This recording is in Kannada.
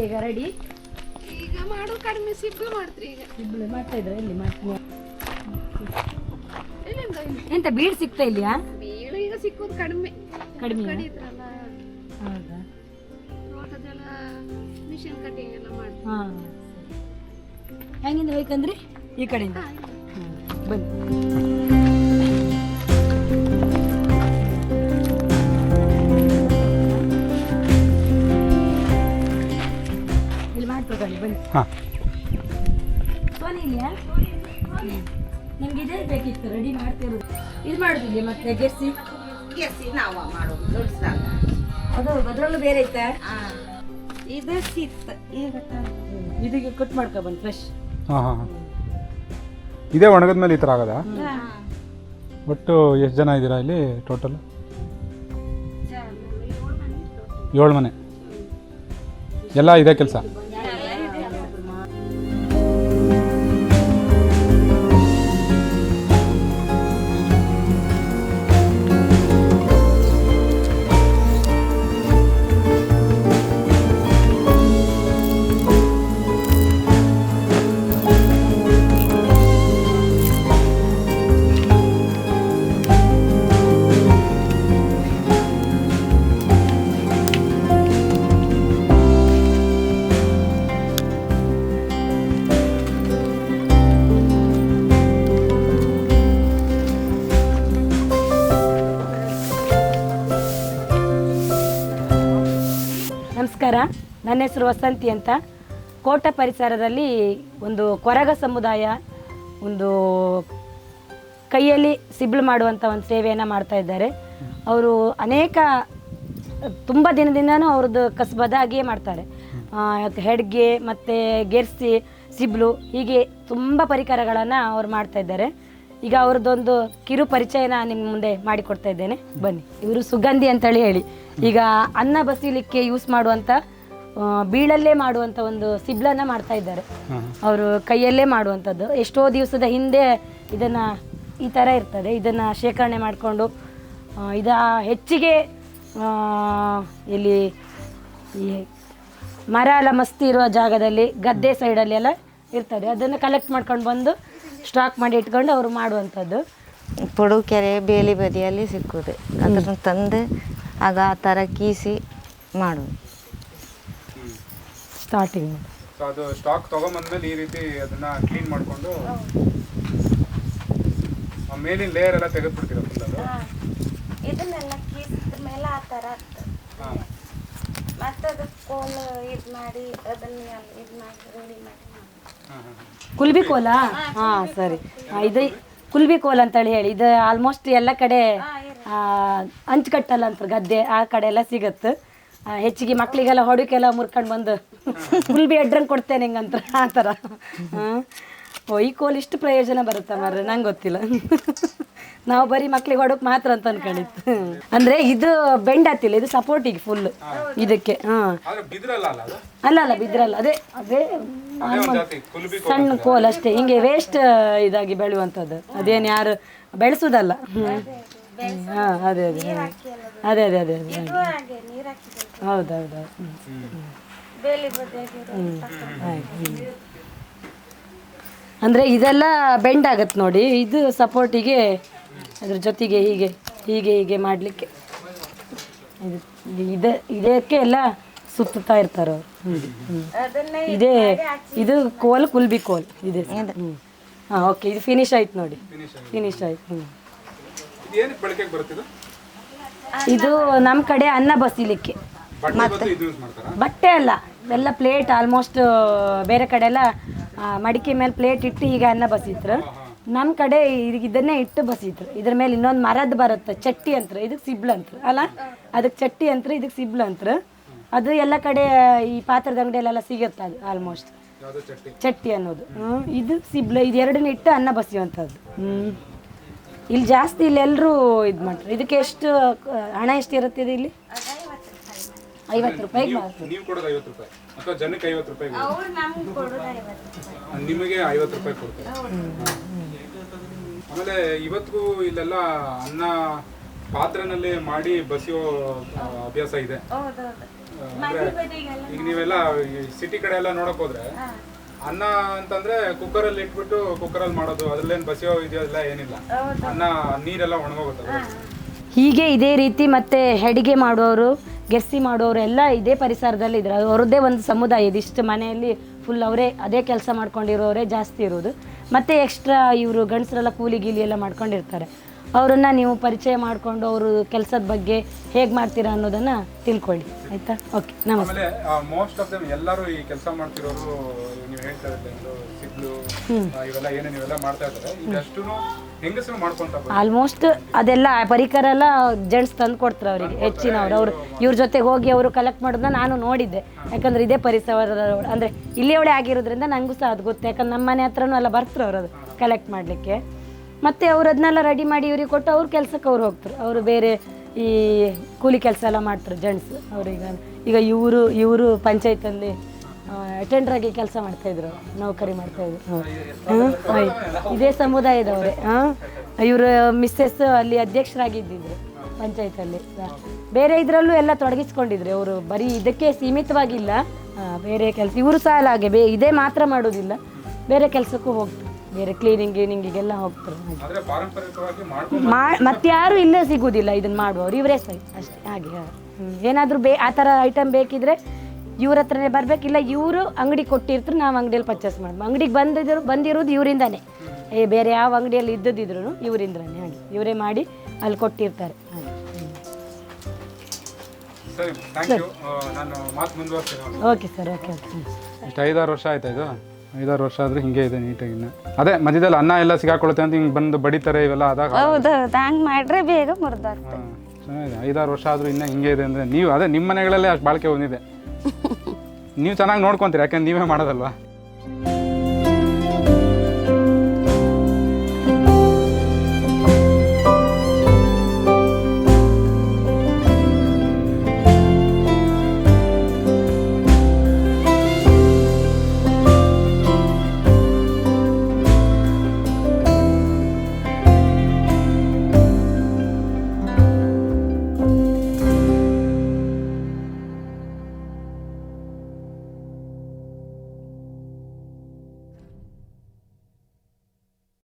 ಈಗ? ರೆಡಿ ಈಗ ಮಾಡೋ ಕಡಿಮೆ ಸಿಬ್ಬಳು ಮಾಡ್ತೀರಿ ಈಗ. ಸಿಬ್ಬಳು ಮಾಡ್ತಾ ಇದ್ರೆ ಇಲ್ಲಿ ಮಾಡ್ತೀನಿ? ಎಂತ ಬೀಡ್ ಸಿಗ್ತಾ ಇಲ್ಲಿಯಾ? ಬೀಳು ಈಗ ಸಿಕ್ಕೋದು ಕಡಿಮೆ. ಕಡಿಮೆ ಕಡಿದ್ರಲ್ಲ ಹೌದಾ? ತೋಟದೆಲ್ಲ ಮಿಷನ್ ಕಟಿಂಗ್ ಎಲ್ಲ ಮಾಡ್ತೀವಿ ಹಾ. ಹೆಂಗಿಂದ ಬೇಕಂದ್ರಿ? ಈ ಕಡೆಯಿಂದ. ಬನ್ನಿ. ಹಾಂ. ನಿಮ್ಗೆ ಇದೇ ಬೇಕಿತ್ತು ರೆಡಿ ಮಾಡ್ತಿರೋದು ಇದು ಮಾಡುದಿಲ್ಲ ಮತ್ತೆ ಗೆರ್ಸಿ ಕೆಸಿ ನಾವ ಮಾಡೋದು ದೊಡ್ಡದಾಗ ಅದು ಅದರಲ್ಲೂ ಬೇರೆ ಐತಾ? ಇದು ಸಿತ್ ಈಗ ಇದಕ್ಕೆ ಕಟ್ ಮಾಡ್ಕೊ ಬಂದು ಫ್ರೆಶ್ ಹಾಂ ಹಾಂ ಹಾಂ. ಇದೇ ಒಣಗಿದ ಮೇಲೆ ಈ ಥರ ಆಗೋದಾ? ಒಟ್ಟು ಎಷ್ಟು ಜನ ಇದ್ದೀರಾ ಇಲ್ಲಿ ಟೋಟಲ್ ಏಳು ಮನೆ. ಎಲ್ಲ ಇದೆ ಕೆಲಸ? ನಮಸ್ಕಾರ. ನನ್ನ ಹೆಸರು ವಸಂತಿ ಅಂತ. ಕೋಟ ಪರಿಸರದಲ್ಲಿ ಒಂದು ಕೊರಗ ಸಮುದಾಯ ಒಂದು ಕೈಯಲ್ಲಿ ಸಿಬ್ಳು ಮಾಡುವಂಥ ಒಂದು ಸೇವೆಯನ್ನು ಮಾಡ್ತಾ ಇದ್ದಾರೆ. ಅವರು ಅನೇಕ, ತುಂಬ ದಿನದಿಂದನೂ ಅವ್ರದ್ದು ಕಸಬದಾಗಿಯೇ ಮಾಡ್ತಾರೆ. ಹೆಡ್ಗೆ ಮತ್ತು ಗೆರ್ಸಿ, ಸಿಬ್ಲು ಹೀಗೆ ತುಂಬ ಪರಿಕರಗಳನ್ನು ಅವ್ರು ಮಾಡ್ತಾ ಇದ್ದಾರೆ. ಈಗ ಅವ್ರದ್ದೊಂದು ಕಿರು ಪರಿಚಯನ ನಿಮ್ಮ ಮುಂದೆ ಮಾಡಿಕೊಡ್ತಾ ಇದ್ದೇನೆ. ಬನ್ನಿ. ಇವರು ಸುಗಂಧಿ ಅಂತೇಳಿ ಹೇಳಿ. ಈಗ ಅನ್ನ ಬಸಿಲಿಕ್ಕೆ ಯೂಸ್ ಮಾಡುವಂಥ ಆ, ಬೀಳಲ್ಲೇ ಮಾಡುವಂಥ ಒಂದು ಸಿಬ್ಲನ್ನ ಮಾಡ್ತಾ ಇದ್ದಾರೆ. ಅವರು ಕೈಯಲ್ಲೇ ಮಾಡುವಂಥದ್ದು. ಎಷ್ಟೋ ದಿವಸದ ಹಿಂದೆ ಇದನ್ನು ಈ ಥರ ಇರ್ತದೆ. ಇದನ್ನು ಶೇಖರಣೆ ಮಾಡಿಕೊಂಡು ಇದ ಹೆಚ್ಚಿಗೆ ಇಲ್ಲಿ ಈ ಮರ ಎಲ್ಲ ಮಸ್ತಿ ಇರುವ ಜಾಗದಲ್ಲಿ ಗದ್ದೆ ಸೈಡಲ್ಲಿ ಎಲ್ಲ ಇರ್ತದೆ. ಅದನ್ನು ಕಲೆಕ್ಟ್ ಮಾಡ್ಕೊಂಡು ಬಂದು ಸ್ಟಾಕ್ ಮಾಡಿ ಇಟ್ಕೊಂಡು ಅವರು ಮಾಡುವಂಥದ್ದು. ಪುಡುಕೆರೆ ಬೇಲಿ ಬದಿಯಲ್ಲಿ ಸಿಕ್ಕುದು ಅದನ್ನು ತಂದು ಆಗ ಆ ಥರ ಕೀಸಿ ಮಾಡೋದು ಸ್ಟಾರ್ಟಿಂಗ್ ಸೊ ಅದು ಸ್ಟಾಕ್ ತಗೊಂಬಂದ್ಮೇಲೆ ಈ ರೀತಿ ಅದನ್ನ ಕ್ಲೀನ್ ಮಾಡಿಕೊಂಡು ಮೇಲಿನ ಲೇಯರ್ ಎಲ್ಲ ತೆಗೆದ್ಬಿಡ್ತೀರ ಫುಲ್ ಅದು? ಇದನ್ನೆಲ್ಲ ಕೀಸಿದ ಮೇಲೆ ಆ ಥರ ಮತ್ತೆ ಅದಕ್ಕೆ ಕೋಲ್ ಇದು ಮಾಡಿ ಅದನ್ನ ಇದು ಮಾಡಿ ರೆಡಿ ಮಾಡಿ. ಕುಲ್ಬಿ ಕೋಲ ಹಾಂ ಸರಿ. ಇದು ಕುಲ್ಬಿ ಕೋಲ್ ಅಂತೇಳಿ ಹೇಳಿ. ಇದು ಆಲ್ಮೋಸ್ಟ್ ಎಲ್ಲ ಕಡೆ ಅಂಚುಕಟ್ಟಲ್ಲ ಅಂತ ಗದ್ದೆ ಆ ಕಡೆ ಎಲ್ಲ ಸಿಗತ್ತೆ. ಹೆಚ್ಚಿಗೆ ಮಕ್ಳಿಗೆಲ್ಲ ಹೊಡಕೆಲ್ಲ ಮುರ್ಕೊಂಡು ಬಂದು ಕುಲ್ಬಿ ಎಡ್ರಂಗ್ ಕೊಡ್ತೇನೆ ಹಿಂಗಂತ ಆ ಥರ. ಹಾಂ. ಓ ಈ ಕೋಲ್ ಇಷ್ಟು ಪ್ರಯೋಜನ ಬರುತ್ತೆ ಮಾರ್ರೆ? ನಂಗೆ ಗೊತ್ತಿಲ್ಲ. ನಾವು ಬರೀ ಮಕ್ಳಿಗೆ ಹೊಡಕ್ ಮಾತ್ರ ಅಂತ ಅನ್ಕೊಂಡಿತ್ತು ಅಂದ್ರೆ ಇದು ಬೆಂಡ್ ಹತ್ತಿಲ್ಲ ಇದು ಸಪೋರ್ಟಿಗೆ ಫುಲ್ ಇದಕ್ಕೆ ಹಾಂ. ಅಲ್ಲ ಅಲ್ಲ ಬಿದ್ರಲ್ಲ. ಅದೇ ಅದೇ ಸಣ್ಣ ಕೋಲ್ ಅಷ್ಟೇ. ಹಿಂಗೆ ವೇಸ್ಟ್ ಇದಾಗಿ ಬೆಳೆಯುವಂಥದ್ದು. ಅದೇನು ಯಾರು ಬೆಳೆಸೋದಲ್ಲ. ಹಾ ಅದೇ ಅದೇ ಅದೇ. ಅದೇ ಅದೇ ಅದೇ ಹಾಗೆ ನೀರು ಹಾಕಿದೆ ಹೌದೌದು. ಬದಿಯಾಗಿರೋ ಅಂದರೆ ಇದೆಲ್ಲ ಬೆಂಡ್ ಆಗತ್ತೆ ನೋಡಿ. ಇದು ಸಪೋರ್ಟಿಗೆ ಅದ್ರ ಜೊತೆಗೆ ಹೀಗೆ ಹೀಗೆ ಹೀಗೆ ಮಾಡಲಿಕ್ಕೆ ಇದು ಇದೆ ಇದಕ್ಕೆ ಎಲ್ಲ ಸುತ್ತುತ್ತಾ ಇರ್ತಾರೆ ಅವ್ರು. ಇದೇ ಇದು ಕೋಲ್ ಕುಲ್ಬಿ ಕೋಲ್. ಇದೆ ಹಾಂ ಓಕೆ ಇದು ಫಿನಿಶ್ ಆಯ್ತು ನೋಡಿ. ಫಿನಿಶ್ ಆಯ್ತು. ಹ್ಞೂ ಇದು? ನಮ್ಮ ಕಡೆ ಅನ್ನ ಬಸಿಲಿಕ್ಕೆ. ಮತ್ತೆ ಇದು ಯೂಸ್ ಮಾಡ್ತಾರಾ? ಬಟ್ಟೆ ಅಲ್ಲ ಎಲ್ಲ ಪ್ಲೇಟ್ ಆಲ್ಮೋಸ್ಟ್ ಬೇರೆ ಕಡೆ ಎಲ್ಲ ಮಡಿಕೆ ಮೇಲೆ ಪ್ಲೇಟ್ ಇಟ್ಟು ಈಗ ಅನ್ನ ಬಸಿದ್ರು. ನಮ್ಮ ಕಡೆ ಇದ್- ಇದನ್ನೇ ಇಟ್ಟು ಬಸಿದ್ರು. ಇದ್ರ ಮೇಲೆ ಇನ್ನೊಂದು ಮರದ್ದು ಬರುತ್ತೆ ಚಟ್ಟಿ ಅಂತ ಇದಕ್ಕೆ ಸಿಬ್ಳ ಅಂತ ಅಲ್ಲ? ಅದಕ್ಕೆ ಚಟ್ಟಿ ಅಂತ ಇದಕ್ಕೆ ಸಿಬ್ಳ ಅಂತ ಅದು ಎಲ್ಲ ಕಡೆ ಈ ಪಾತ್ರದ ಅಂಗಡಿಯಲ್ಲೆಲ್ಲ ಸಿಗುತ್ತೆ ಅದು ಆಲ್ಮೋಸ್ಟ್ ಚಟ್ಟಿ? ಚಟ್ಟಿ ಅನ್ನೋದು. ಇದು ಸಿಬ್ಳ ಇದು ಎರಡನ್ನ ಇಟ್ಟು ಅನ್ನ ಬಸಿಯುವಂಥದ್ದು. ಹ್ಞೂ ಇಲ್ಲಿ ಜಾಸ್ತಿ ಇಲ್ಲಿ ಎಲ್ಲರೂ ಇದು ಮಾಡ್ತಾರೆ. ಇದಕ್ಕೆ ಎಷ್ಟು ಹಣ ಎಷ್ಟು ಇರುತ್ತೆ ಇದು ಇಲ್ಲಿ? ಐವತ್ತು ರೂಪಾಯಿಗೆ ನೀವು ಕೊಡೋದು ಐವತ್ತು ರೂಪಾಯಿ. ಅಥವಾ ಜನಕ್ಕೆ ಐವತ್ತು ರೂಪಾಯಿ ಅವ್ರು ನಮ್ಗೆ ಕೊಡೋದು ಐವತ್ತು ರೂಪಾಯಿ. ನಿಮಗೆ ಐವತ್ತು ರೂಪಾಯಿ ಕೊಡ್ತಾರೆ. ಆಮೇಲೆ ಇವತ್ತಿಗೂ ಇಲ್ಲೆಲ್ಲ ಅನ್ನ ಪಾತ್ರನಲ್ಲಿ ಮಾಡಿ ಬಸಿಯೋ ಅಭ್ಯಾಸ ಇದೆ. ಈಗ ನೀವೆಲ್ಲ ಸಿಟಿ ಕಡೆ ಎಲ್ಲ ನೋಡಕ್ ಹೋದ್ರೆ ಅನ್ನ ಅಂತಂದ್ರೆ ಕುಕ್ಕರ್ ಅಲ್ಲಿ ಇಟ್ಬಿಟ್ಟು ಕುಕ್ಕರ್ ಅಲ್ಲಿ ಮಾಡೋದು ಅದ್ರಲ್ಲೇನ್ ಬಸಿಯೋ ಇದೆಲ್ಲ ಏನಿಲ್ಲ. ಅನ್ನ ನೀರೆಲ್ಲ ಒಣಗೋಗುತ್ತೆ. ಹೀಗೆ ಇದೇ ರೀತಿ ಮತ್ತೆ ಹೆಡಿಗೆ ಮಾಡುವವರು ಗೆಸ್ಸಿ ಮಾಡುವವರು ಎಲ್ಲ ಇದೇ ಪರಿಸರದಲ್ಲಿ ಇದ್ದಾರೆ ಅವರದ್ದೇ ಒಂದು ಸಮುದಾಯ ಇದಿಷ್ಟು ಮನೆಯಲ್ಲಿ ಫುಲ್ ಅವರೇ ಅದೇ ಕೆಲಸ ಮಾಡ್ಕೊಂಡಿರೋರೇ ಜಾಸ್ತಿ ಇರೋದು. ಮತ್ತೆ ಎಕ್ಸ್ಟ್ರಾ ಇವರು ಗಂಡಸರೆಲ್ಲ ಕೂಲಿ ಗೀಲಿ ಎಲ್ಲ ಮಾಡ್ಕೊಂಡಿರ್ತಾರೆ. ಅವರನ್ನು ನೀವು ಪರಿಚಯ ಮಾಡಿಕೊಂಡು ಅವರು ಕೆಲಸದ ಬಗ್ಗೆ ಹೇಗೆ ಮಾಡ್ತೀರಾ ಅನ್ನೋದನ್ನ ತಿಳ್ಕೊಳ್ಳಿ. ಆಯ್ತಾ? ಓಕೆ ನಮಸ್ತೆ. ಮೋಸ್ಟ್ ಆಫ್ ಎಲ್ಲರೂ ಈ ಕೆಲಸ ಮಾಡ್ತಿರೋರು ನೀವು ಹೇಳ್ತಾ ಇವೆಲ್ಲ ಮಾಡ್ತಾ ಇದ್ದಾರೆ. ಇದಷ್ಟು ಹೆಂಗಸರು ಮಾಡ್ಕೊಂತ ಆಲ್ಮೋಸ್ಟ್ ಅದೆಲ್ಲ ಪರಿಕರ ಎಲ್ಲ ಜೆಂಟ್ಸ್ ತಂದು ಕೊಡ್ತಾರೆ ಅವರಿಗೆ ಹೆಚ್ಚಿನವ್ರು. ಅವರು ಇವ್ರ ಜೊತೆಗೆ ಹೋಗಿ ಅವರು ಕಲೆಕ್ಟ್ ಮಾಡೋದನ್ನ ನಾನು ನೋಡಿದ್ದೆ. ಯಾಕಂದ್ರೆ ಇದೇ ಪರಿಸರ ಅಂದರೆ ಇಲ್ಲಿಯವಳೆ ಆಗಿರೋದ್ರಿಂದ ನನಗೂ ಸಹ ಅದು ಗೊತ್ತು. ಯಾಕಂದ್ರೆ ನಮ್ಮ ಮನೆ ಹತ್ರನೂ ಎಲ್ಲ ಬರ್ತಾರೆ ಅವರು ಅದು ಕಲೆಕ್ಟ್ ಮಾಡಲಿಕ್ಕೆ. ಮತ್ತು ಅವ್ರು ಅದನ್ನೆಲ್ಲ ರೆಡಿ ಮಾಡಿ ಇವ್ರಿಗೆ ಕೊಟ್ಟು ಅವ್ರ ಕೆಲಸಕ್ಕೆ ಅವ್ರು ಹೋಗ್ತಾರೆ. ಅವರು ಬೇರೆ ಈ ಕೂಲಿ ಕೆಲಸ ಎಲ್ಲ ಮಾಡ್ತಾರೆ ಜೆಂಟ್ಸ್ ಅವ್ರಿಗೆ ಈಗ ಇವರು ಇವರು ಪಂಚಾಯತಲ್ಲಿ ಅಟೆಂಡರ್ ಆಗಿ ಕೆಲಸ ಮಾಡ್ತಾ ಇದ್ರು ನೌಕರಿ ಮಾಡ್ತಾ ಇದ್ರು. ಇದೇ ಸಮುದಾಯದವರೇ ಹಾಂ? ಇವರು ಮಿಸ್ಸೆಸ್ ಅಲ್ಲಿ ಅಧ್ಯಕ್ಷರಾಗಿದ್ದಿದ್ರು ಪಂಚಾಯತಲ್ಲಿ. ಬೇರೆ ಇದರಲ್ಲೂ ಎಲ್ಲ ತೊಡಗಿಸ್ಕೊಂಡಿದ್ರು. ಅವರು ಬರೀ ಇದಕ್ಕೆ ಸೀಮಿತವಾಗಿಲ್ಲ. ಬೇರೆ ಕೆಲಸ ಇವರು ಸಹ ಅಲ್ಲ ಹಾಗೆ. ಬೇ ಇದೇ ಮಾತ್ರ ಮಾಡೋದಿಲ್ಲ. ಬೇರೆ ಕೆಲಸಕ್ಕೂ ಹೋಗ್ತಾರೆ. ಬೇರೆ ಕ್ಲೀನಿಂಗ್ ಕ್ಲೀನಿಂಗಿಗೆಲ್ಲ ಹೋಗ್ತಾರೆ. ಮಾ ಮತ್ತಾರು ಇಲ್ಲೇ ಸಿಗುವುದಿಲ್ಲ ಇದನ್ನ ಮಾಡುವವರು. ಇವರೇ ಸರಿ. ಅಷ್ಟೇ. ಹಾಗೆ ಏನಾದರೂ ಏನಾದ್ರೂ ಬೇ ಆ ಥರ ಐಟಮ್ ಬೇಕಿದ್ರೆ ಇವ್ರ ಹತ್ರನೇ ಬರಬೇಕಿಲ್ಲ ಇವರು ಅಂಗಡಿ ಕೊಟ್ಟಿರ್ತಾರೆ ನಾವು ಅಂಗಡಿಯಲ್ಲಿ ಪರ್ಚೇಸ್ ಮಾಡೋದು ಅಂಗಡಿಗೆ ಬಂದಿದ್ರು ಬಂದಿರೋದು ಇವರಿಂದಾನೆ. ಏ ಬೇರೆ ಯಾವ ಅಂಗಡಿಯಲ್ಲಿ ಇದ್ದದಿದ್ರು ಇವರಿಂದನೇ ಹಾಗೆ. ಇವರೇ ಮಾಡಿ ಅಲ್ಲಿ ಕೊಟ್ಟಿರ್ತಾರೆ. ಹಾಗೆ. ಥ್ಯಾಂಕ್ ಯು ನಾನು ಮಾತು ಮುಂದುವರ್ತೀನಿ ಓಕೆ ಸರ್ ಓಕೆ ಓಕೆ. ಇಷ್ಟು ಐದಾರು ವರ್ಷ ಆಯ್ತಾ ಇದು? ಐದಾರು ವರ್ಷ ಆದ್ರೆ ಹಿಂಗೆ ಇದೆ ನೀಟಾಗಿ ಇನ್ನು. ಅದೇ ಮಧ್ಯದಲ್ಲಿ ಅನ್ನ ಎಲ್ಲ ಸಿಗಾಕೊಳುತ್ತೆ ಅಂತ ಹಿಂಗೆ ಬಂದು ಬಡಿತಾರೆ ಇವೆಲ್ಲ ಆದಾಗ ಹೌದು ಹಂಗೆ ಮಾಡ್ರೆ ಬೇಗ ಚೆನ್ನಾಗಿದೆ. ಐದಾರು ವರ್ಷ ಆದರೂ ಇನ್ನೂ ಹಿಂಗೆ ಇದೆ ಅಂದರೆ ನೀವು ಅದೇ ನಿಮ್ಮ ಮನೆಗಳಲ್ಲೇ ಅಷ್ಟು ಬಾಳಿಕೆ ಬಂದಿದೆ. ನೀವು ಚೆನ್ನಾಗಿ ನೋಡ್ಕೊತೀರಿ ಯಾಕಂದ್ರೆ ನೀವೇ ಮಾಡೋದಲ್ವಾ?